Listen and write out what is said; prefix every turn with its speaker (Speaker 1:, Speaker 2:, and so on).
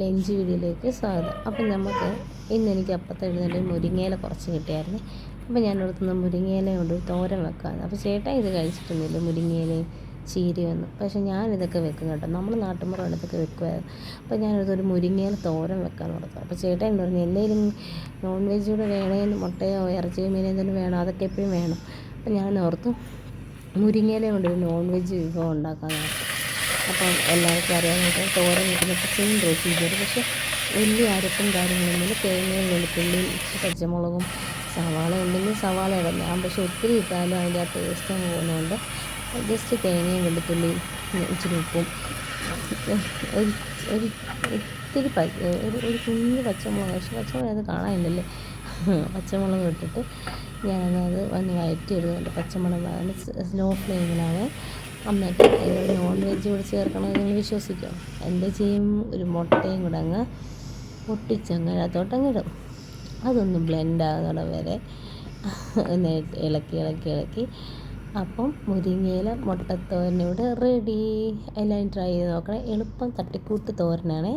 Speaker 1: Lunch വീഡിയോയിലേക്ക് സ്വാഗതം. അപ്പം നമുക്ക് ഇന്ന് എനിക്ക് അപ്പത്തെ എഴുന്നേറ്റ് മുരിങ്ങയില കുറച്ച് കിട്ടിയായിരുന്നു. അപ്പം ഞാൻ ഇവിടുത്തുനിന്ന് മുരിങ്ങയില കൊണ്ട് തോരൻ വെക്കാമെന്ന് അപ്പോൾ ചേട്ടാ ഇത് കഴിച്ചിട്ടൊന്നുമില്ല മുരിങ്ങയിലയും ചീരയൊന്നും പക്ഷെ ഞാനിതൊക്കെ വെക്കും കേട്ടോ. നമ്മൾ നാട്ടുമ്പുറം ഇതൊക്കെ വെക്കുമായിരുന്നു അപ്പോൾ ഒരു മുരിങ്ങയില തോരൻ വെക്കാമെന്ന് ഓർത്തു. അപ്പോൾ ചേട്ടൻ എന്ന് പറഞ്ഞു എന്തെങ്കിലും നോൺ വെജ് കൂടെ വേണേലും മുട്ടയോ ഇറച്ചിയോ മീനോ എന്തെങ്കിലും വേണം? അതൊക്കെ എപ്പോഴും വേണം. അപ്പോൾ ഞാൻ ഓർത്തു മുരിങ്ങയില കൊണ്ട് ഒരു നോൺ വെജ് വിഭവം ഉണ്ടാക്കാമെന്ന് ഓർത്തു. അപ്പം എല്ലാവർക്കും അറിയാനായിട്ട് തോരൻ വെക്കുന്നൊക്കെ സെയിം പ്രൊസീജിയർ പക്ഷേ വലിയ അരപ്പും കാര്യങ്ങളൊന്നുമില്ല തേങ്ങയും വെളുത്തുള്ളിയും പച്ചമുളകും സവാള ഉണ്ടെങ്കിൽ സവാള ഇടാം. ഞാൻ പക്ഷേ ഒത്തിരി ഇട്ടാലും അതിന്റെ ആ ടേസ്റ്റ് അങ്ങ് പോകുന്നതുകൊണ്ട് ജസ്റ്റ് തേങ്ങയും വെളുത്തുള്ളിയും ഇച്ചിരി ഉപ്പും. ഒരു ഒരു ഒത്തിരി ഒരു ഒരു കുഞ്ഞ് പച്ചമുളക് പക്ഷേ പച്ചമുളക് അത് കാണാനില്ലല്ലേ? പച്ചമുളക് ഇട്ടിട്ട് ഞാനത് വന്ന് വയറ്റി എടുക്കുന്നുണ്ട് പച്ചമുളക് സ്നോ ഫ്ലെയിമിലാണ് എന്നിട്ട് അതിനോട് നോൺ വെജ് കൂടി ചേർക്കണമെന്ന് നിങ്ങൾ വിശ്വസിക്കാം? എന്റെ ചെയ്യും ഒരു മുട്ടയും കൂടെ അങ്ങ് പൊട്ടിച്ചങ്ങ് അതിനകത്തോട്ടങ്ങ് ഇടും. അതൊന്ന് ബ്ലെൻഡ് ആകുന്നിടം വരെ ഇളക്കി ഇളക്കി ഇളക്കി. അപ്പം മുരിങ്ങയില മുട്ടത്തോരനോട് റെഡി എല്ലാവരും ട്രൈ ചെയ്ത് നോക്കണേ. എളുപ്പം തട്ടിക്കൂട്ട് തോരനാണേ.